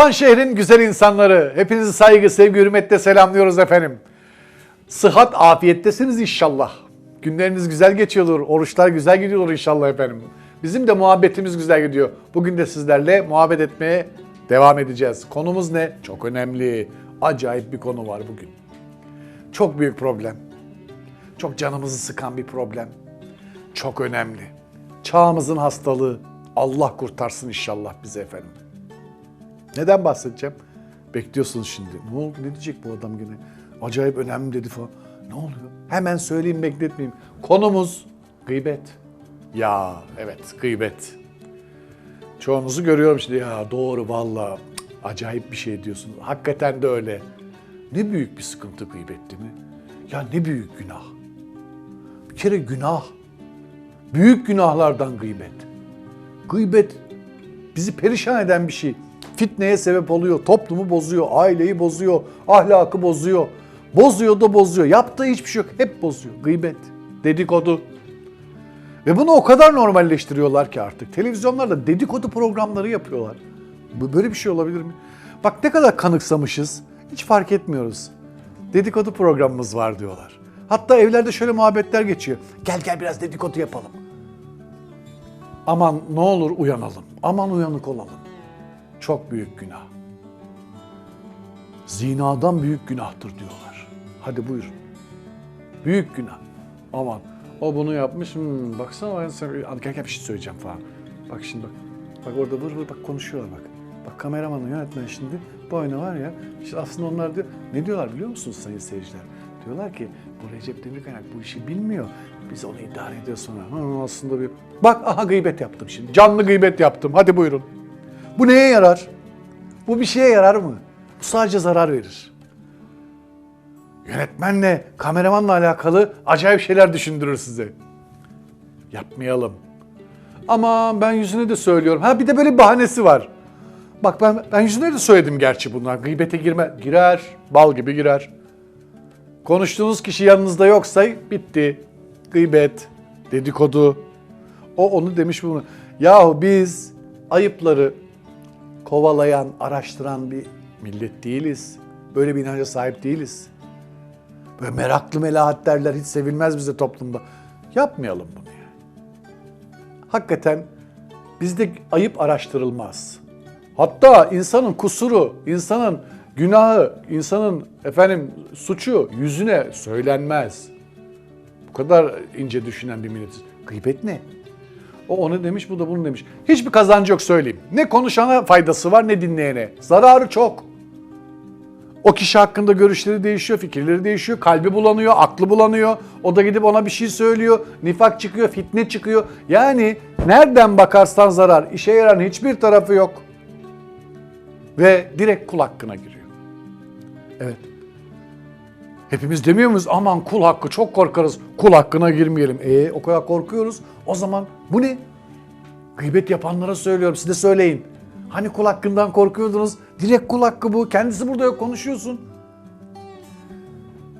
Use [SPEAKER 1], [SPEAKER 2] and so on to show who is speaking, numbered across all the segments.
[SPEAKER 1] Şan şehrin güzel insanları. Hepinizi saygı, sevgi, hürmetle selamlıyoruz efendim. Sıhhat, afiyettesiniz inşallah. Günleriniz güzel geçiyordur, oruçlar güzel gidiyordur inşallah efendim. Bizim de muhabbetimiz güzel gidiyor. Bugün de sizlerle muhabbet etmeye devam edeceğiz. Konumuz ne? Çok önemli, acayip bir konu var bugün. Çok büyük problem. Çok canımızı sıkan bir problem. Çok önemli. Çağımızın hastalığı. Allah kurtarsın inşallah bizi efendim. Neden bahsedeceğim? Bekliyorsunuz şimdi. Ne oldu? Ne diyecek bu adam gene? Acayip önemli dedi falan. Ne oluyor? Hemen söyleyeyim bekletmeyeyim. Konumuz gıybet. Ya evet gıybet. Çoğunuzu görüyorum şimdi. Ya doğru valla acayip bir şey diyorsun. Hakikaten de öyle. Ne büyük bir sıkıntı gıybet değil mi? Ya ne büyük günah. Bir kere günah. Büyük günahlardan gıybet. Gıybet bizi perişan eden bir şey. Fitneye sebep oluyor, toplumu bozuyor, aileyi bozuyor, ahlakı bozuyor. Bozuyor da bozuyor. Yaptığı hiçbir şey yok. Hep bozuyor. Gıybet, dedikodu. Ve bunu o kadar normalleştiriyorlar ki artık. Televizyonlarda dedikodu programları yapıyorlar. Böyle bir şey olabilir mi? Bak ne kadar kanıksamışız. Hiç fark etmiyoruz. Dedikodu programımız var diyorlar. Hatta evlerde şöyle muhabbetler geçiyor. Gel gel biraz dedikodu yapalım. Aman ne olur uyanalım. Aman uyanık olalım. Çok büyük günah. Zinadan büyük günahtır diyorlar. Hadi buyurun. Büyük günah. Aman o bunu yapmış. Hmm, baksana ben sana gel gel bir şey söyleyeceğim falan. Bak şimdi bak. Bak orada vır vır bak konuşuyorlar bak. Bak kameramanın yönetmen şimdi bu oyunu var ya. işte aslında onlar diyor. Ne diyorlar biliyor musunuz sayın seyirciler? Diyorlar ki bu Recep Demirkaynak bu işi bilmiyor. Biz onu idare ediyoruz sonra. Ha, aslında bir... Bak aha gıybet yaptım şimdi. Canlı gıybet yaptım. Hadi buyurun. Bu neye yarar? Bu bir şeye yarar mı? Bu sadece zarar verir. Yönetmenle, kameramanla alakalı acayip şeyler düşündürür size. Yapmayalım. Ama ben yüzüne de söylüyorum. Ha bir de böyle bahanesi var. Bak ben ben yüzüne de söyledim gerçi bunlar. Gıybete girme. Girer. Bal gibi girer. Konuştuğunuz kişi yanınızda yoksa bitti. Gıybet, dedikodu. O onu demiş bunu. Yahu biz ayıpları kovalayan, araştıran bir millet değiliz. Böyle bir inanca sahip değiliz. Böyle meraklı melahat derler hiç sevilmez bize toplumda. Yapmayalım bunu yani. Hakikaten bizde ayıp araştırılmaz. Hatta insanın kusuru, insanın günahı, insanın efendim suçu yüzüne söylenmez. Bu kadar ince düşünen bir milletiz. Gıybet ne? O onu demiş, bu da bunu demiş. Hiçbir kazancı yok söyleyeyim. Ne konuşana faydası var ne dinleyene. Zararı çok. O kişi hakkında görüşleri değişiyor, fikirleri değişiyor, kalbi bulanıyor, aklı bulanıyor. O da gidip ona bir şey söylüyor, nifak çıkıyor, fitne çıkıyor. Yani nereden bakarsan zarar, işe yarayan hiçbir tarafı yok. Ve direkt kul hakkına giriyor. Evet. Hepimiz demiyor muyuz aman kul hakkı çok korkarız, kul hakkına girmeyelim. E o kadar korkuyoruz. O zaman bu ne? Gıybet yapanlara söylüyorum siz de söyleyin. Hani kul hakkından korkuyordunuz? Direkt kul hakkı bu. Kendisi burada yok konuşuyorsun.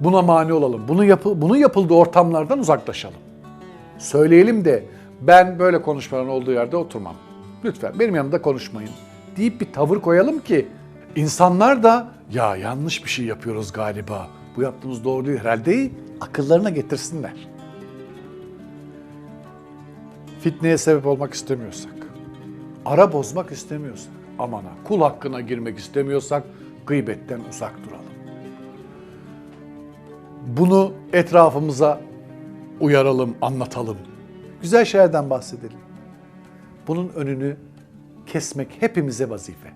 [SPEAKER 1] Buna mani olalım. Bunu yapı, bunun yapıldığı ortamlardan uzaklaşalım. Söyleyelim de ben böyle konuşmaların olduğu yerde oturmam. Lütfen benim yanımda konuşmayın. Deyip bir tavır koyalım ki insanlar da ya yanlış bir şey yapıyoruz galiba. Bu yaptığımız doğru değil herhalde akıllarına getirsinler. Fitneye sebep olmak istemiyorsak, ara bozmak istemiyorsak, amana kul hakkına girmek istemiyorsak gıybetten uzak duralım. Bunu etrafımıza uyaralım, anlatalım. Güzel şeylerden bahsedelim. Bunun önünü kesmek hepimize vazife.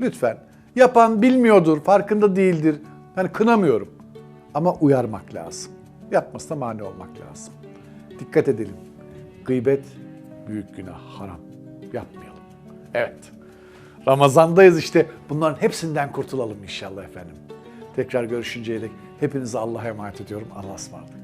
[SPEAKER 1] Lütfen. Yapan bilmiyordur, farkında değildir. Ben kınamıyorum. Ama uyarmak lazım. Yapmasına mani olmak lazım. Dikkat edelim. Gıybet büyük günah, haram. Yapmayalım. Evet. Ramazandayız işte. Bunların hepsinden kurtulalım inşallah efendim. Tekrar görüşünceye dek hepinize Allah'a emanet ediyorum. Allah'a ısmarladık.